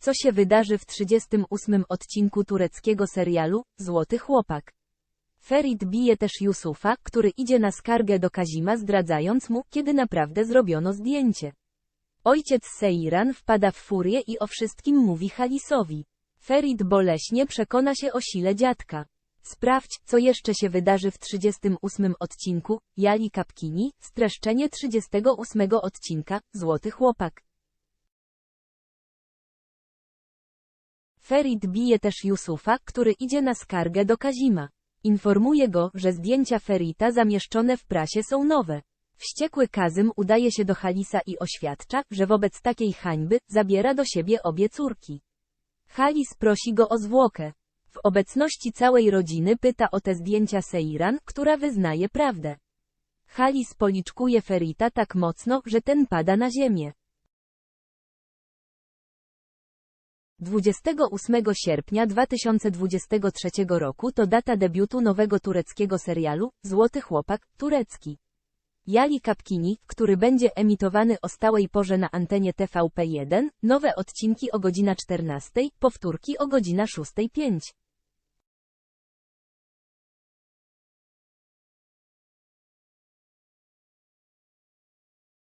Co się wydarzy w 38 odcinku tureckiego serialu Złoty Chłopak? Ferit bije też Yusufa, który idzie na skargę do Kazima zdradzając mu, kiedy naprawdę zrobiono zdjęcie. Ojciec Seiran wpada w furię i o wszystkim mówi Halisowi. Ferit boleśnie przekona się o sile dziadka. Sprawdź, co jeszcze się wydarzy w 38 odcinku, Jali Kapkini, streszczenie 38 odcinka, Złoty Chłopak. Ferit bije też Yusufa, który idzie na skargę do Kazima. Informuje go, że zdjęcia Ferita zamieszczone w prasie są nowe. Wściekły Kazym udaje się do Halisa i oświadcza, że wobec takiej hańby, zabiera do siebie obie córki. Halis prosi go o zwłokę. W obecności całej rodziny pyta o te zdjęcia Seiran, która wyznaje prawdę. Halis policzkuje Ferita tak mocno, że ten pada na ziemię. 28 sierpnia 2023 roku to data debiutu nowego tureckiego serialu Złoty Chłopak, turecki. Jali Kapkini, który będzie emitowany o stałej porze na antenie TVP1, nowe odcinki o godzina 14, powtórki o godzina 6.05.